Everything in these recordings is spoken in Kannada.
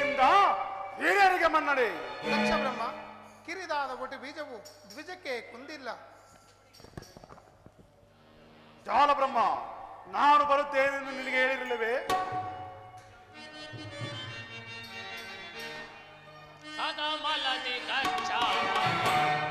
ಕಿರಿಯರಿಂದ ಹಿರಿಯರಿಗೆ ಮನ್ನಣೆ. ದಕ್ಷ ಬ್ರಹ್ಮ ಕಿರಿದಾದ ಒಟ್ಟು ಬೀಜವು ದ್ವಿಜಕ್ಕೆ ಕುಂದಿಲ್ಲ. ಜಾಲ ಬ್ರಹ್ಮ ನಾನು ಬರುತ್ತೇನೆಂದು ನಿನಗೆ ಹೇಳಿರಲಿವೆ ಸದಾ ಮಲದಿ ದಕ್ಷಾವತಿ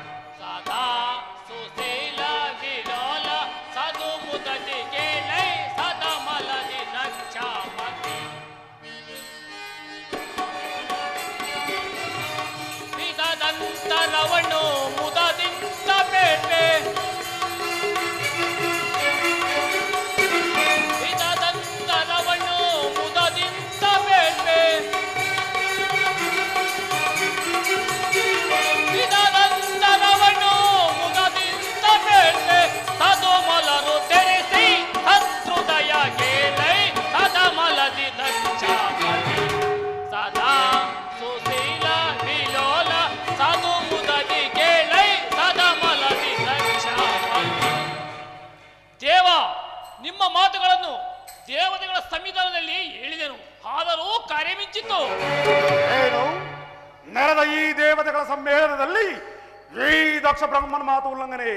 ಸಮ್ಮೇಳನದಲ್ಲಿ ಈ ದಕ್ಷ ಬ್ರಹ್ಮನ ಮಾತು ಉಲ್ಲಂಘನೆ.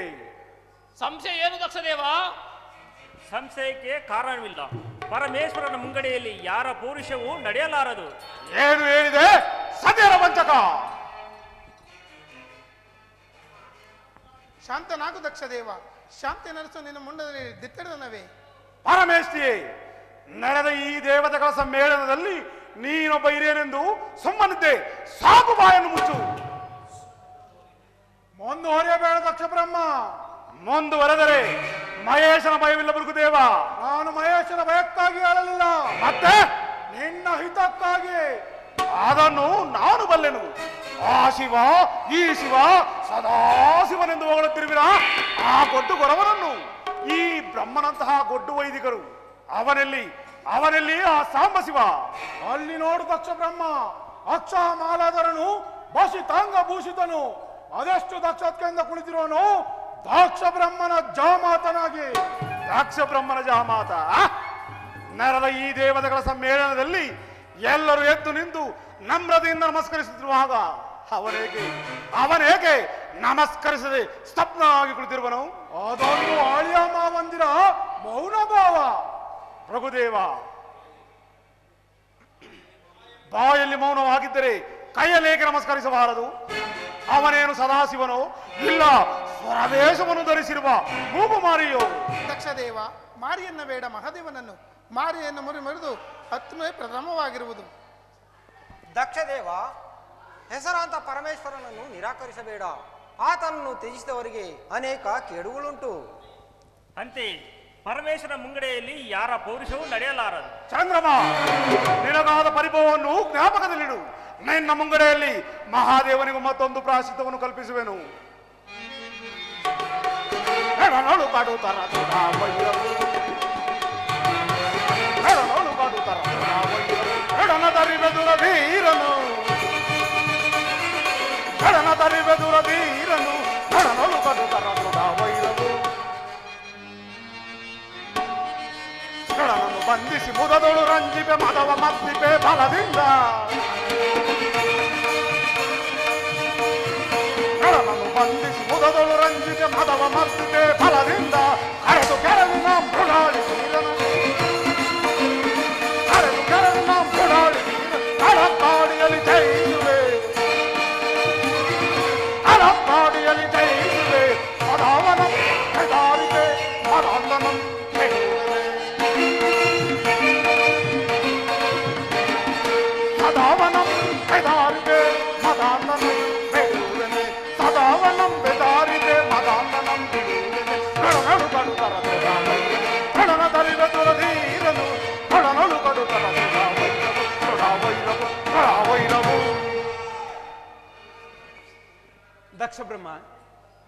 ಸಂಶಯ ಏನು ದಕ್ಷದೇವ? ಸಂಶಯಕ್ಕೆ ಕಾರಣವಿಲ್ಲ. ಪರಮೇಶ್ವರನ ಮುಂಗಡೆಯಲ್ಲಿ ಯಾರ ಪೌರುಷವೂ ನಡೆಯಲಾರದು. ಏನು ಹೇಳಿದೆ? ಸದ್ಯರ ವಂಚಕ! ಶಾಂತನಾಗು ದಕ್ಷ ದೇವ ಶಾಂತಿ ನಡೆಸು ನಿನ್ನ ಮುಂಡದಲ್ಲಿ ದಿತ್ತಡದನವೇ ಪರಮೇಶ್ವರಿಯೇ ನಡೆದ ಈ ದೇವತೆಗಳ ಸಮ್ಮೇಳನದಲ್ಲಿ ನೀನೊಬ್ಬ ಹಿರಿಯನೆಂದು ಸುಮ್ಮನಿದ್ದೆ. ಸಾಕು ಬಾಯನ್ನು ಮುಚ್ಚು. ಮುಂದುವರಿಯಬೇಡ ದಕ್ಷ ಬ್ರಹ್ಮ ಮುಂದುವರೆದರೆ ಮಹೇಶನ ಭಯವಿಲ್ಲ ಬುರುಕುದೇವ ನಾನು ಮಹೇಶನ ಭಯಕ್ಕಾಗಿ ಹೇಳಲಿಲ್ಲ ಮತ್ತೆ? ನಿನ್ನ ಹಿತಕ್ಕಾಗಿ. ಅದನ್ನು ನಾನು ಬಲ್ಲೆನು. ಆ ಶಿವ ಈ ಶಿವ ಸದಾ ಶಿವನೆಂದು ಹೊಗಳುತ್ತಿರುವಿರ? ಆ ಗೊಡ್ಡು ಗೊರವನನ್ನು. ಈ ಬ್ರಹ್ಮನಂತಹ ಗೊಡ್ಡು ವೈದಿಕರು ಅವನಲ್ಲಿ ಅವನಲ್ಲಿ ಆ ಸಾಂಬ ಶಿವ. ಅಲ್ಲಿ ನೋಡು ದಕ್ಷ ಬ್ರಹ್ಮ ಅಕ್ಷ ಮಾಲಾಧರನು ಬಸಿತಾಂಗ ಭೂಷಿತನು ಅದೆಷ್ಟು ದಕ್ಷತೆಯಿಂದ ಕುಳಿತಿರೋನು ದಾಕ್ಷ ಬ್ರಹ್ಮನ ಜಾಮಾತನಾಗಿ. ದಾಕ್ಷ ಬ್ರಹ್ಮನ ಜಾಮಾತ ನರದ ಈ ದೇವತೆಗಳ ಸಮ್ಮೇಳನದಲ್ಲಿ ಎಲ್ಲರೂ ಎದ್ದು ನಿಂತು ನಮ್ರತೆಯಿಂದ ನಮಸ್ಕರಿಸುತ್ತಿರುವಾಗ ಅವನೇಗೆ ಅವನೇಗೆ ನಮಸ್ಕರಿಸದೆ ಸ್ತಬ್ಧನಾಗಿ ಕುಳಿತಿರುವನು? ಅದೊಂದು ಆಳಿಯ ಮಾವಂದಿರ ಮೌನ ಭಾವ. ಪ್ರಭುದೇವ ಬಾಯಲ್ಲಿ ಮೌನವಾಗಿದ್ದರೆ ಕೈಯಲ್ಲೇಕೆ ನಮಸ್ಕರಿಸಬಾರದು? ಅವನೇನು ಸದಾಶಿವನು? ಇಲ್ಲ ಸ್ವರವೇಶವನ್ನು ಧರಿಸಿರುವ ಭೂಪ ಮಾರಿಯೋ? ದಕ್ಷದೇವ ಮಾರಿಯನ್ನ ಬೇಡ ಮಹಾದೇವನನ್ನು. ಮಾರಿಯನ್ನು ಮುರಿ ಮರಿದು ಹತ್ತನೇ ಪ್ರಥಮವಾಗಿರುವುದು. ದಕ್ಷದೇವ ಹೆಸರಾಂತ ಪರಮೇಶ್ವರನನ್ನು ನಿರಾಕರಿಸಬೇಡ. ಆತನನ್ನು ತ್ಯಜಿಸಿದವರಿಗೆ ಅನೇಕ ಕೇಡುಗಳುಂಟು. ಅಂತೆ ಪರಮೇಶ್ವರ ಮುಂಗಡೆಯಲ್ಲಿ ಯಾರ ಪೌರುಷವೂ ನಡೆಯಲಾರದು. ಚಂದ್ರಮ ನಿನಗಾದ ಪರಿಭವವನ್ನು ಜ್ಞಾಪಕದಲ್ಲಿಡು. ನಿನ್ನ ಮುಂಗಡೆಯಲ್ಲಿ ಮಹಾದೇವನಿಗೂ ಮತ್ತೊಂದು ಪ್ರಾಶಿತ್ಯವನ್ನು ಕಲ್ಪಿಸುವೆನು. ಹೆಣನೊಳು ಕಾಡುತ್ತಾರ ಹೆಣನೊಳು ಕಾಡುತ್ತಾರ ಹೆಣನ ತರಿಬೆದುರ ಧೀರನು. ಹೆಣನ ತರಿಬೆದುರ ಧೀರನು. ಹೆಣನೊಳು ಕಾಡುತ್ತಾರ ವೈರವು ಹೆಣನನ್ನು ಬಂಧಿಸಿ ಮುದದೊಳು ರಂಜಿಪೆ ಮದವ ಮತ್ತಿಪೆ ಬಲದಿಂದ. ಹೆಣನನ್ನು ಬಂಧಿಸಿ ಮುದದೊಳು ರಂಜಿಪೆ ಮದವ ಮತ್ತಿಪೆ ಬಲದಿಂದ ಕರೆದು ಕೆರವಿನ ಮೃಗಾಳಿ ತೀರನು ದಕ್ಷ ಬ್ರಹ್ಮ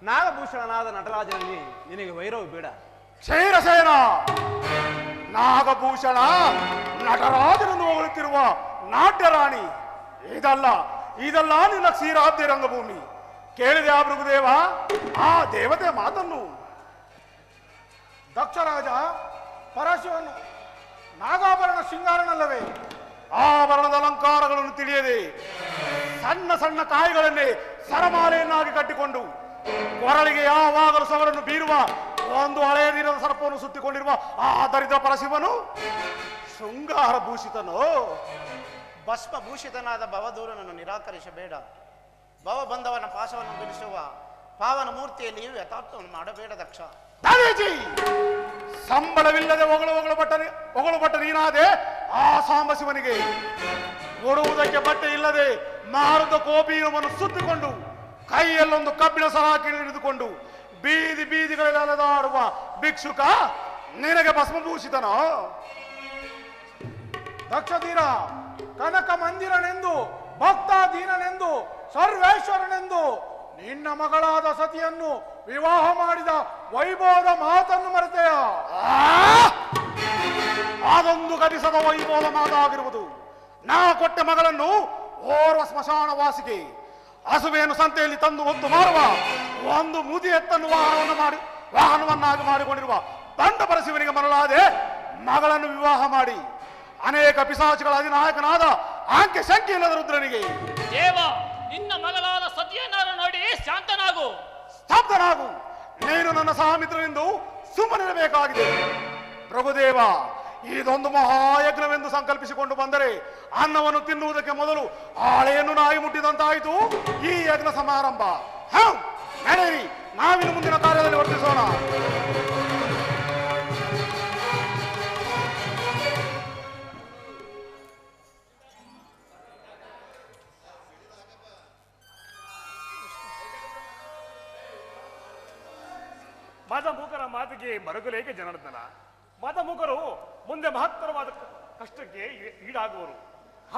ನಾಗಭೂಷಣನಾದ ನಟರಾಜನಲ್ಲಿ ನಿನಗೆ ವೈರವು ಬೇಡ. ಕ್ಷೀರಸೇನ, ನಾಗಭೂಷಣ, ನಟರಾಜನನ್ನು ಹೊಗಳುತ್ತಿರುವ ನಾಟ್ಯರಾಣಿ, ಇದಲ್ಲ ಇದಲ್ಲ ನಿನ್ನ ಕ್ಷೀರಾಬ್ದಿ ರಂಗಭೂಮಿ. ಕೇಳಿದೆ ಆ ಭೃಗುದೇವ, ಆ ದೇವತೆ ಮಾತನ್ನು. ದಕ್ಷರಾಜ ಪರಶುವನ್ನು ನಾಗಾಭರಣ ಸಿಂಗಾರನಲ್ಲವೇ ಆಭರಣದ ಅಲಂಕಾರಗಳನ್ನು ತಿಳಿಯದೆ ಸಣ್ಣ ಸಣ್ಣ ಕಾಯಿಗಳನ್ನೇ ಸರಮಾಲೆಯನ್ನಾಗಿ ಕಟ್ಟಿಕೊಂಡು ಕೊರಳಿಗೆ ಯಾವಾಗಲೂ ಸವರನ್ನು ಬೀರುವ ಒಂದು ಹಳೆಯ ದಿನದ ಸರ್ಪವನ್ನು ಸುತ್ತಿಕೊಂಡಿರುವ ಆ ದರಿದ್ರ ಪರಶಿವನು ಶೃಂಗಾರ ಭೂಷಿತನು. ಭಸ್ಮಭೂಷಿತನಾದ ಭವದೂರನನ್ನು ನಿರಾಕರಿಸಬೇಡ. ಭವ ಬಂಧವನ ಪಾಶವನ್ನು ಬಿಡಿಸುವ ಪಾವನ ಮೂರ್ತಿಯಲ್ಲಿ ಯಥಾರ್ಥವನ್ನು ಮಾಡಬೇಡ ದಕ್ಷ. ಸಂಬಳವಿಲ್ಲದೆ ಹೊಗಳು ಹೊಗಳು ಬಟ್ಟ ಹೊಗಳು ಬಟ್ಟ ನೀನಾದೆ ಆ ಸಾಂಬಶಿವನಿಗೆ ಕೊಡುವುದಕ್ಕೆ ಬಟ್ಟೆ ಇಲ್ಲದೆ ಮಾರದ ಕೋಪೀನವನ್ನು ಸುತ್ತಿಕೊಂಡು ಕೈಯಲ್ಲೊಂದು ಕಬ್ಬಿಣ ಸರಾಕಿ ಹಿಡಿದುಕೊಂಡು ಬೀದಿ ಬೀದಿಗಳಲ್ಲಿ ಅಲೆದಾಡುವ ಭಿಕ್ಷುಕ ನಿನಗೆ ಭಸ್ಮಭೂಷಿತನೋ? ದಕ್ಷಧೀರ ಕನಕ ಮಂದಿರನೆಂದು ಭಕ್ತಾಧೀನನೆಂದು ಸರ್ವೇಶ್ವರನೆಂದು ನಿನ್ನ ಮಗಳಾದ ಸತಿಯನ್ನು ವಿವಾಹ ಮಾಡಿದ ವೈಭವದ ಮಾತನ್ನು ಮರೆತೆಯ! ಅದೊಂದು ಗತಿಸದ ವೈಭವದ ಮಾತಾಗಿರುವುದು. ನಾ ಕೊಟ್ಟ ಮಗಳನ್ನು ಓರ್ವ ಸ್ಮಶಾನ ವಾಸಿಗೆ ಹಸುವೆಯನ್ನು ಸಂತೆಯಲ್ಲಿ ತಂದು ಹೊತ್ತು ಮಾರುವ ಒಂದು ಮುದಿ ಎತ್ತನ್ನು ವಾಹನವನ್ನು ಮಾಡಿ ವಾಹನವನ್ನಾಗಿ ಮಾಡಿಕೊಂಡಿರುವ ದಂಡ ಪರಶಿವನಿಗೆ ಮರಳಾದೆ ಮಗಳನ್ನು ವಿವಾಹ ಮಾಡಿ. ಅನೇಕ ಪಿಸಾಚಿಗಳ ಅಧಿನಾಯಕನಾದ ಆಂಕೆ ಶಂಕೆ ಇಲ್ಲದ ರುದ್ರನಿಗೆ ದೇವ ನಿನ್ನ ಮಗಳಾದ ಸತಿಯನ್ನಾರು ನೋಡಿ ಶಾಂತನಾಗು. ಸ್ತಬ್ಧನಾಗು. ನೀನು ನನ್ನ ಸಹಮಿತ್ರನೆಂದು ಸುಮ್ಮನಿರಬೇಕಾಗಿದೆ. ಪ್ರಭುದೇವ ಇದೊಂದು ಮಹಾಯಜ್ಞವೆಂದು ಸಂಕಲ್ಪಿಸಿಕೊಂಡು ಬಂದರೆ ಅನ್ನವನ್ನು ತಿನ್ನುವುದಕ್ಕೆ ಮೊದಲು ಹಾಳೆಯನ್ನು ನಾಯಿ ಮುಟ್ಟಿದಂತಾಯಿತು. ಈ ಯಜ್ಞ ಸಮಾರಂಭ. ನಡೆಯಿರಿ ನಾವಿನ ಮುಂದಿನ ಕಾರ್ಯದಲ್ಲಿ ವರ್ತಿಸೋಣ. ಮದಮುಖರ ಮಾತಿಗೆ ಮರಗಲೇಕೆ ಜನಾರ್ದನ ಮದಮುಖರು ಮುಂದೆ ಮಹತ್ತರವಾದ ಕಷ್ಟಕ್ಕೆ ಈಡಾಗುವರು.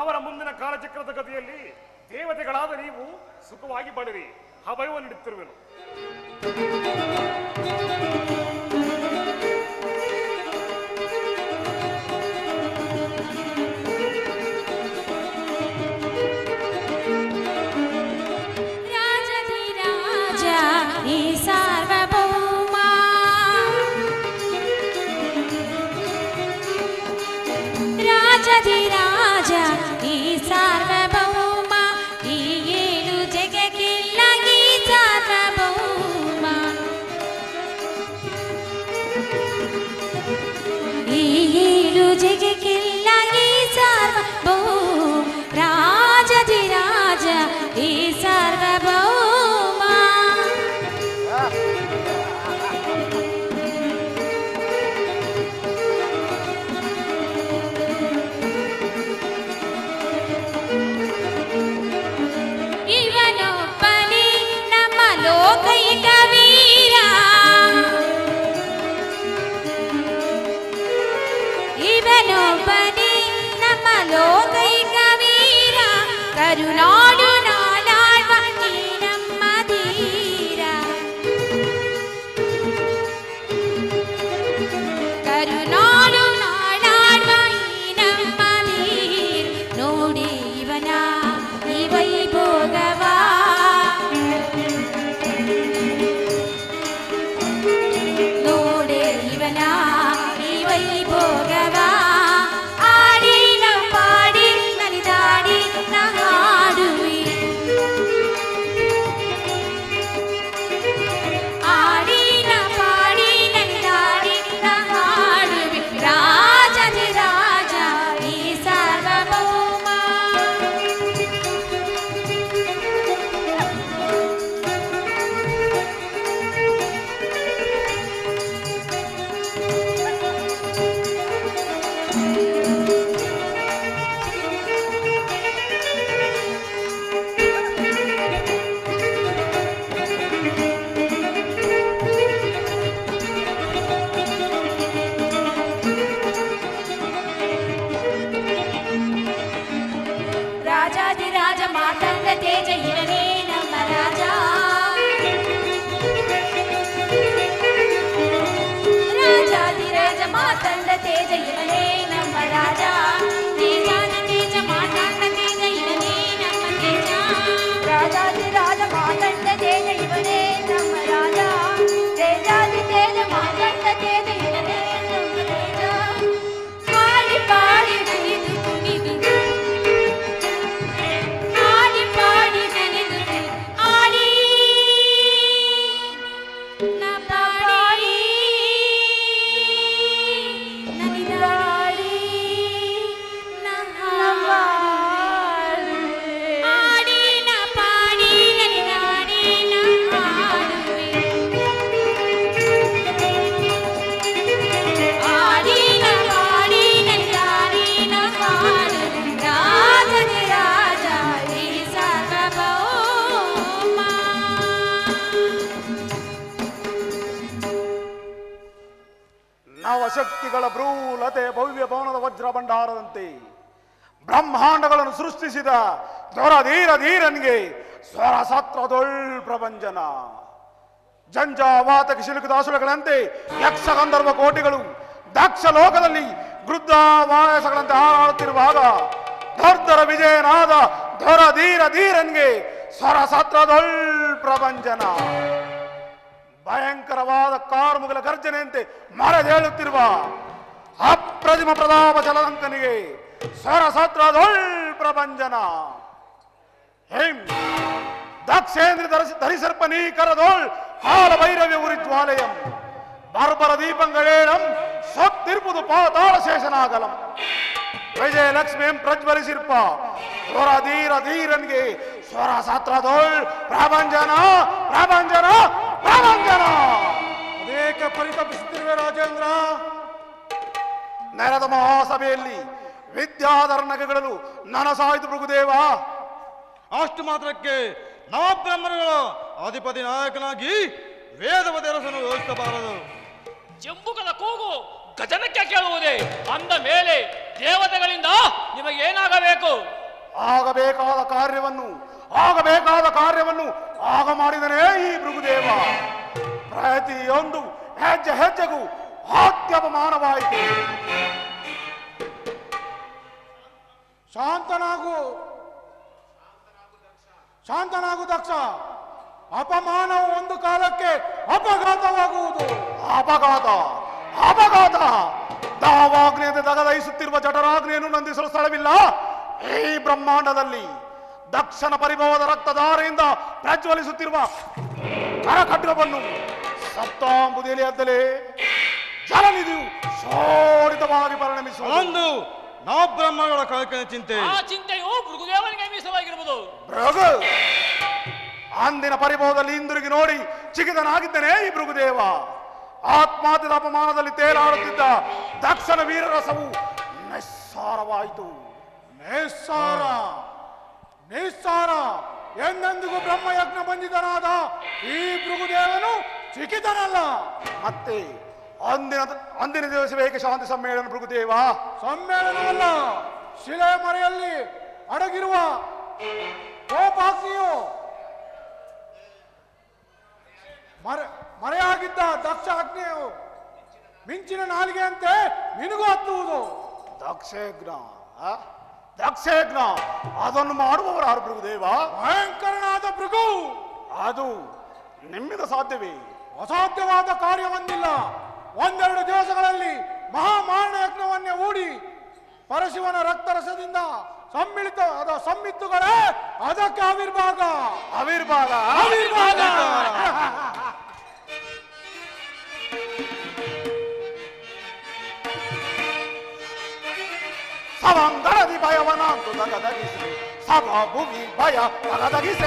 ಅವರ ಮುಂದಿನ ಕಾಲಚಕ್ರದ ಗತಿಯಲ್ಲಿ ದೇವತೆಗಳಾದ ನೀವು ಸುಖವಾಗಿ ಬಳಿರಿ. ಅಭಯವನ್ನು ನೀಡುತ್ತಿರುವೆನು. தேவே ನವಶಕ್ತಿಗಳ ಭ್ರೂಲತೆ ಭವ್ಯ ಭವನದ ವಜ್ರ ಭಂಡಾರದಂತೆ ಬ್ರಹ್ಮಾಂಡಗಳನ್ನು ಸೃಷ್ಟಿಸಿದ ದೊರ ಧೀರ ಧೀರನ್ಗೆ ಸ್ವರ ಸತ್ರದೊಳ್ ವಾತಕ ಜಂಜಾವಾತಕ ಶಿಲುಕದಾಸುರಗಳಂತೆ ಯಕ್ಷ ಗಂಧರ್ವ ಕೋಟಿಗಳು ದಕ್ಷ ಲೋಕದಲ್ಲಿ ವೃದ್ಧಾವಾಯಸಗಳಂತೆ ಹಾರಾಡುತ್ತಿರುವಾಗ ಧರ್ಧರ ವಿಜಯನಾದ ಧೊರ ಧೀರ ಧೀರನ್ಗೆ ಸ್ವರ ಸತ್ರದೊಳ್ ಪ್ರಪಂಚನ ಭಯಂಕರವಾದ ಕಾರ್ಮುಗಲ ಗರ್ಜನೆಯಂತೆ ಮರೆದೇಳುತ್ತಿರುವ ಅಪ್ರತಿಮ ಪ್ರತಾಪ ಜಲದಂಕನಿಗೆ ಸ್ವರಸತ್ರದೊಳ್ ಪ್ರಪಂಚನ ಹೇಂ ದಕ್ಷೇಂದ್ರ ಧರಿಸಿ ಧರಿಸರ್ಪನೀ ಕರದೋಳ್ ಕಾಲ ಭೈರವ್ಯ ಉರಿಜ್ವಾಲಯಂ ಬರ್ಬರ ದೀಪಂಗಳೇಳಂ ಸೊತ್ತಿರ್ಪುದು ಪಾತಾಳ ಶೇಷನಾಗಲಂ ವಿಜಯಲಕ್ಷ್ಮಿಯಂ ಪ್ರಜ್ವಲಿಸಿರ್ಪ ಸ್ವರ ಧೀರ ಧೀರನ್ಗೆ ಸ್ವರ ಸತ್ರದೋಳ್ ಪ್ರಾಭಂಜನ ಪ್ರಾಭಂಜನ ಪ್ರಾಭಂಜನ! ಅನೇಕ ಪರಿತಪಿಸುತ್ತಿರುವೆ ರಾಜೇಂದ್ರ. ನೆರೆದ ಮಹಾಸಭೆಯಲ್ಲಿ ವಿದ್ಯಾಧರ ನಗಗಳಲ್ಲೂ ನನಸಾಯಿತು ಮೃಗುದೇವ. ಅಷ್ಟು ಮಾತ್ರಕ್ಕೆ ನವಬ್ರಹ್ಮಣಗಳ ಅಧಿಪತಿ ನಾಯಕನಾಗಿ ವೇದವತಿ ಅರಸನು ಯೋಚಿಸಬಾರದು ಜಂಬುಗಳ ಕೂಗು ಗಜನಕ್ಕೆ ಕೇಳುವುದೇ. ಅಂದ ಮೇಲೆ ದೇವತೆಗಳಿಂದ ನಿಮಗೆ ಏನಾಗಬೇಕು? ಆಗಬೇಕಾದ ಕಾರ್ಯವನ್ನು ಆಗಬೇಕಾದ ಕಾರ್ಯವನ್ನು ಆಗ ಮಾಡಿದನೇ ಈ ಭೃಗುದೇವ. ಪ್ರತಿಯೊಂದು ಹೆಜ್ಜೆ ಹೆಜ್ಜೆಗೂ ಅತ್ಯಪಮಾನವಾಯಿತು ಶಾಂತನಾಗು. ಶಾಂತನಾಗು ದಕ್ಷ. ಅಪಮಾನವು ಒಂದು ಕಾಲಕ್ಕೆ ಅಪಘಾತವಾಗುವುದು. ಅಪಘಾತ. ಅಪಘಾತ. ದಾವಾಗ್ನೆಯಂತೆ ದಗದಹಿಸುತ್ತಿರುವ ಜಠರಾಗ್ನೆಯನ್ನು ನಂದಿಸಲು ಸ್ಥಳವಿಲ್ಲ. ಈ ಬ್ರಹ್ಮಾಂಡದಲ್ಲಿ ದಕ್ಷಿಣ ಪರಿಭವದ ರಕ್ತಧಾರೆಯಿಂದ ಪ್ರಜ್ವಲಿಸುತ್ತಿರುವ ಕರಕಟ್ಟವನ್ನು ಸಪ್ತಾಂಬುದಿಯಲ್ಲಿ ಅದ್ದಲೇ ಜಲನಿಧಿಯು ಶೋಡಿತವಾಗಿ ಪರಿಣಮಿಸುವ ಒಂದು ನಾವು ಬ್ರಹ್ಮಗಳ ಕಳಕಿನ ಚಿಂತೆ. ಆ ಚಿಂತೆಯು ಮೃಗುದೇವನಿಗೆ ಮೀಸಲಾಗಿರುವುದು. ಭೃಗು ಅಂದಿನ ಪರಿಭವದಲ್ಲಿ ಹಿಂದಿರುಗಿ ನೋಡಿ ಚಿಗಿದನಾಗಿದ್ದನೇ ಈ ಭೃಗುದೇವ. ಆತ್ಮಾತ್ಯದ ಅಪಮಾನದಲ್ಲಿ ತೇಲಾಡುತ್ತಿದ್ದ ದಕ್ಷನ ವೀರರಸವು ನಿಸ್ಸಾರವಾಯಿತು. ನಿಸ್ಸಾರ. ನಿಸ್ಸಾರ. ಎಂದೆಂದಿಗೂ ಬ್ರಹ್ಮಯಜ್ಞ ಬಂಧಿತನಾದ ಈ ಭೃಗುದೇವನು ಚಿಕಿತನಲ್ಲ ಮತ್ತೆ ಅಂದಿನ ಅಂದಿನ ದಿವಸ ಏಕೆ ಶಾಂತಿ ಸಮ್ಮೇಳನ ಭೃಗುದೇವ? ಸಮ್ಮೇಳನವಲ್ಲ ಶಿಲೆ ಮರೆಯಲ್ಲಿ ಅಡಗಿರುವ ಕೋಪಾಗ್ನಿಯು ಮರೆ ಮರೆಯಾಗಿದ್ದ ದಕ್ಷ ಅಗ್ನಿಯು ಮಿಂಚಿನ ನಾಲಿಗೆಯಂತೆ ನಿನಗೂ ಹತ್ತುವುದು. ದಕ್ಷೇಗ್ನ ಆ? ದಕ್ಷೇಗ್ನ ಅದನ್ನು ಮಾಡುವವರು ಯಾರು ಭೃಗುದೇವ ಭಯಂಕರನಾದ ಭೃಗು! ಅದು ನಿಮ್ಮಿಂದ ಸಾಧ್ಯವೇ? ಅಸಾಧ್ಯವಾದ ಕಾರ್ಯವೊಂದಿಲ್ಲ ಒಂದೆರಡು ದಿವಸಗಳಲ್ಲಿ ಮಹಾಮಾರಣ ಯಜ್ಞವನ್ನೇ ಹೂಡಿ ಪರಶಿವನ ರಕ್ತರಸದಿಂದ ಸಮ್ಮಿಳಿತ ಅದ ಸಮ್ಮಿತ್ತುಗಳೇ ಅದಕ್ಕೆ ಆವಿರ್ಭಾಗ ಅವಿರ್ಭಾಗ. 사방가라디 바야 와난도 다가다기세 사바부비 바야 다가다기세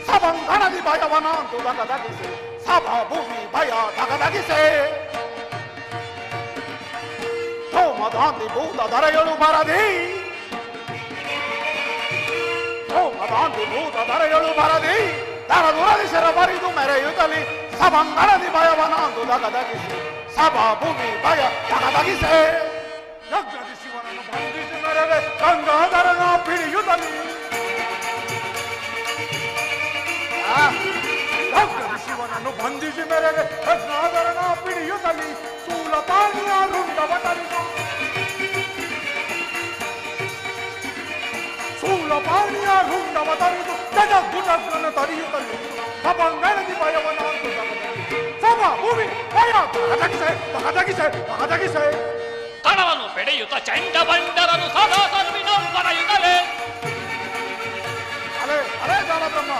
사방가라디 바야 와난도 다가다기세 사바부비 바야 다가다기세 도마다한테 보다 다라여로 바라디 도마다한테 보다 다라여로 바라디 다라노라디 세라바리도 메라 유달리 사방가라니 바야바나 노다가다기시 사바보미 바야 야가다기세 약자기시와나노 반드시 나라래 강가하다라나 비리유다니 아 약자기시와나노 반드시 나라래 강가하다라나 비리유다니 sulapania runda batarina sulapania runda batarina tada gunas na tariyo tariyo habang ganadi bayawanahan ko Move, moving, fire! మహాదాగి Saheb మహాదాగి Saheb మహాదాగి Saheb తడవను పెడయుత చెండ బండరను సదా సర్వినంబరయుతలే అలే అలే జాల బ్రహ్మ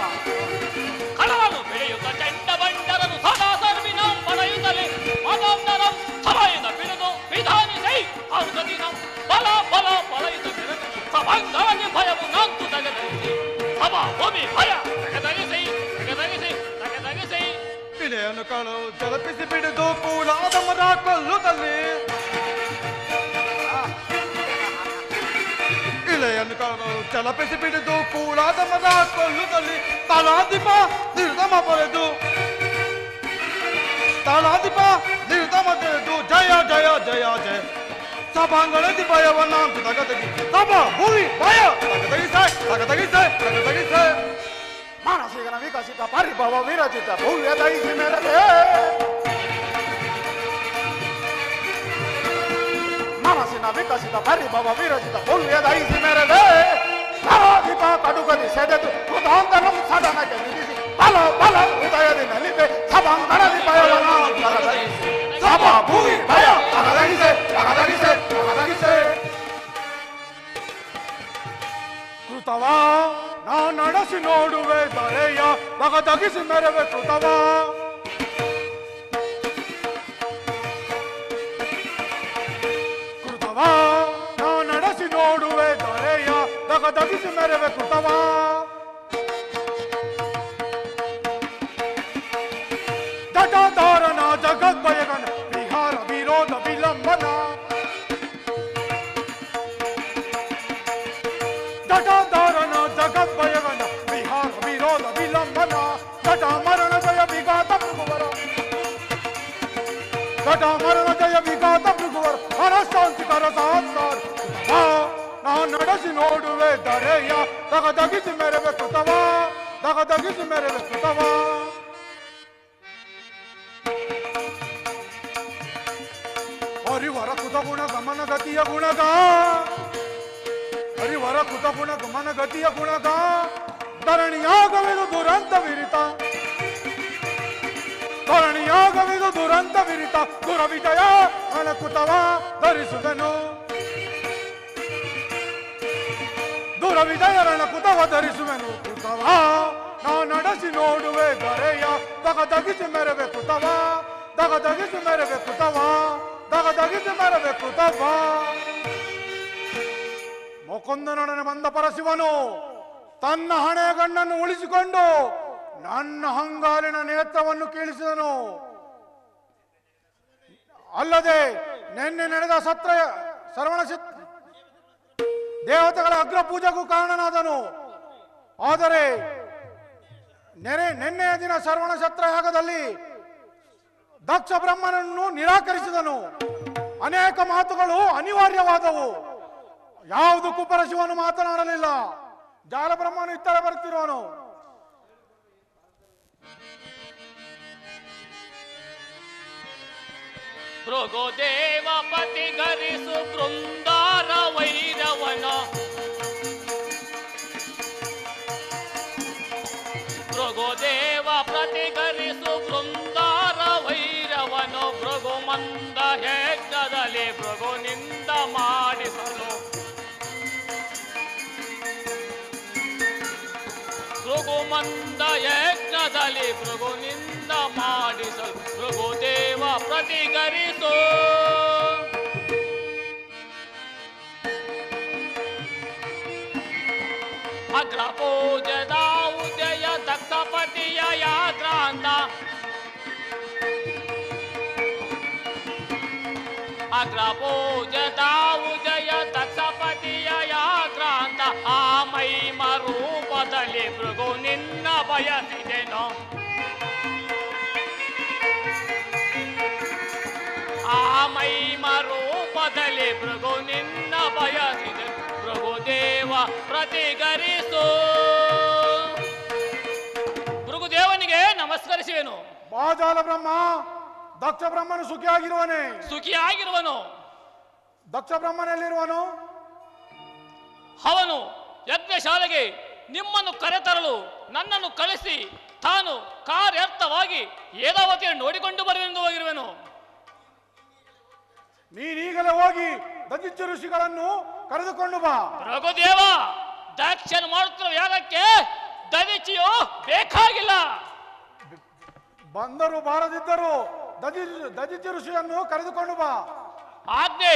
కడవను పెడయుత చెండ బండరను సదా సర్వినంబరయుతలే మదందరం సభయుత పిరుదు విధాని సై ఔషధినం బల బల బలయుత పిరుదు సభంగాని భయము నంతు తగదండి సభ భూమి భయ తగద ಇಳೆಯನ್ನು ಕಾಳು ಜಲಪಿಸಿ ಬಿಡುದು ಕೂಲಾದ ಮರ ಕೊಲ್ಲುತ್ತಲ್ಲಿ ಇಳೆಯನ್ನು ಕಾಳು ಜಲಪಿಸಿ ಬಿಡುದು ಕೂಲಾದ ಮರ ಕೊಲ್ಲುತ್ತಲ್ಲಿ ತಲಾದೀಪ ನಿರ್ಧಮ ಬರೆದು ತಾಳಾದೀಪ ನಿರ್ಧಮ ತೆರೆದು ಜಯ ಜಯ ಜಯ ಜಯ ಸಭಾಂಗಣದಿ ಭಯವನ್ನ ತಗದಗಿ ಸಭಾ ಭೂಮಿ ಭಯ ತಗದಗಿಸೆ ತಗದಗಿಸೆ ತಗದಗಿಸೆ ಮಾನಸಿಕನ ವಿಕಸಿತ ಪರಿಭವ ವಿರಚಿತ ಭವ್ಯ ದೈಸಿ ಮೇರೆಗೆ ಮನಸ್ಸಿನ ವಿಕಸಿತ ಪರಿಭವ ವಿರಚಿತ ಭವ್ಯ ದೈಸಿ ಮೇರೆಗೆ ಸರಾದೀಪ ಕಡುಗದಿ ಸೆದೆದು ಕೃತಾಂತರಂ ಸದನಕ್ಕೆ ನಿಲ್ಲಿಸಿ ಬಲ ಬಲ ಹೃದಯದಿ ನಲಿದೆ ಸಭಾಂಗಣದಿ ಭಯವನ ತಗದಗಿಸಿ ಸಭಾ ಭೂಮಿ ಭಯ ತಗದಗಿಸೆ ತಗದಗಿಸೆ ತಗದಗಿಸೆ ಕೃತವ ನಾ ನಡೆಸಿ ನೋಡುವೆ ದರೆಯ ಬಗದಗಿಸಿ ಮೆರವೆ ಕೃತವ ಕೃತವ ನಾ ನಡೆಸಿ ನೋಡುವೆ ದರೆಯ ಬಗದಗಿಸಿ ಮೆರವೆ ಕೃತವ ಜಟಾಧಾರನ ಜಗದ್ಭಯಗನ ಮನಃಶಾಂತಿಕರ ಸಾತ್ಕಾರ ನಾ ನಡೆಸಿ ನೋಡುವೆ ದರೆಯ ದಗದಗಿಸಿ ಮೆರವೆ ಕೃತವ. ದಗದಗಿಸಿ ಮೆರವೆ ಕೃತವ. ಹರಿವರ ಕೃತಗುಣ ಗಮನ ಗತಿಯ ಗುಣಗ. ಹರಿವರ ಕೃತಗುಣ ಗಮನ ಗತಿಯ ಗುಣಗ. ಧರಣಿಯಾಗವಿದು ದುರಂತ ವಿರಿತ. ಧರಣಿಯಾಗವಿದು ದುರಂತ ವಿರಿತ, ದುರವಿಜಯ ಅಣಕುತವ ಧರಿಸುವನು. ದುರವಿಜಯ ರಣಕುತವ ಧರಿಸುವೆನು. ಕುತವ, ನಾ ನಡೆಸಿ ನೋಡುವೆ ದರೆಯ ದಗದಗಿಸಿ ಮೆರವೆ ದಗ ದಗದಗಿಸಿ ಮೆರವೆ ಕುತವ ದಗದಗಿಸಿ ಮೆರವೆ ಕುತವ. ಮುಕುಂದನೊಡನೆ ಬಂದ ಪರಶಿವನು, ತನ್ನ ಹಣೆಯ ಗಣ್ಣನ್ನು ಉಳಿಸಿಕೊಂಡು ನನ್ನ ಹಂಗಾಲಿನ ನೇತ್ರವನ್ನು ಕೀಳಿಸಿದನು. ಅಲ್ಲದೆ ನಿನ್ನೆ ನಡೆದ ಸತ್ರ ಶ್ರವಣ ಸಿತ್- ದೇವತೆಗಳ ಅಗ್ರ ಪೂಜೆಗೂ ಕಾರಣನಾದನು. ಆದರೆ ನೆರೆ, ನಿನ್ನೆಯ ದಿನ ಸರ್ವಣ ಯಾಗದಲ್ಲಿ ದಕ್ಷ ಬ್ರಹ್ಮನನ್ನು ನಿರಾಕರಿಸಿದನು. ಅನೇಕ ಮಾತುಗಳು ಅನಿವಾರ್ಯವಾದವು. ಯಾವುದಕ್ಕೂ ಪರಶಿವನು ಮಾತನಾಡಲಿಲ್ಲ. ಜಾಲಬ್ರಹ್ಮನು ಇತ್ತರೆ ಬರುತ್ತಿರುವನು ಭೃಗುದೇವ ಪತಿಗರಿಸು ಬೃಂದಾರ ವೈರವನ ಯಜ್ಞದಲ್ಲಿ ಭೃಗುನಿಂದ ಮಾಡಿಸಲು ಭೃಗುದೇವ ಪ್ರತಿಗರಿಸು ಅಗ್ರ ಪೂಜದ ಉದಯ ದಕ್ಷಪತಿಯ ಯಾಗ್ರಾಂತ ಅಗ್ರ ಪೂಜದ ಉದಯ ದಕ್ಷಪತಿಯ ಯಾಗ್ರಾಂತ ಆ ಮೈಮ ರೂಪದಲ್ಲಿ ಭೃಗು ನಿನ್ನ ಬಯಸಿದೆನು ಭೃಗು ನಿನ್ನ ಬಯಸಿದೆ. ಭೃಗುದೇವ ಪ್ರತಿಗರಿಸು ಭೃಗುದೇವನಿಗೆ ನಮಸ್ಕರಿಸುವೆನು. ಬಾಜಾಲ ಬ್ರಹ್ಮ ದಕ್ಷ ಬ್ರಹ್ಮನು ಸುಖಿಯಾಗಿರುವನೇ. ಸುಖಿಯಾಗಿರುವನು. ದಕ್ಷ ಬ್ರಹ್ಮನಲ್ಲಿರುವನು? ಅವನು ಯಜ್ಞಶಾಲೆಗೆ ನಿಮ್ಮನ್ನು ಕರೆತರಲು ನನ್ನನ್ನು ಕಳಿಸಿ ತಾನು ಕಾರ್ಯರ್ಥವಾಗಿ ಏದಾವತಿಯನ್ನು ನೋಡಿಕೊಂಡು ಬರುವೆಂದು ಹೋಗಿರುವೆನು. ನೀನೀಗಲೇ ಹೋಗಿ ದಜಿಚ್ಚ ಋಷಿಗಳನ್ನು ಕರೆದುಕೊಂಡು ಬಾ. ರಘುದೇವ ದಾಕ್ಷನ್ ಮಾಡುತ್ತಿರುವ ಯಾಗಕ್ಕೆ ದದಿಚಿಯು ಬೇಕಾಗಿಲ್ಲ. ಬಂದರು ಬಾರದಿದ್ದರು ದಜಿ ದಜಿಚಿ ಋಷಿಯನ್ನು ಕರೆದುಕೊಂಡು ಬಾ. ಆಜ್ಞೆ